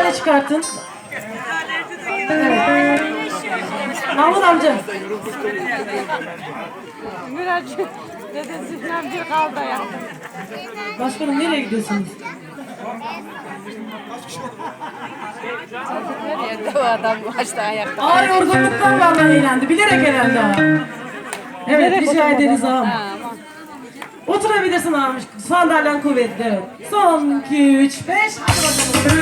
Tane sandalye çıkartın. Evet. Mahmut amca. Miraç dedesinden bir kaldı ya. Başkanım nereye gidiyorsunuz? Nerede o adam başta ayakta? Ağır yorgunluktan vallahi eğlendi. Bilerek eğlendi ha. Evet rica ederiz ağam. Oturabilirsin ağam. Sandalyen kuvvetli. Son 2, 3, 5. Hadi bakalım.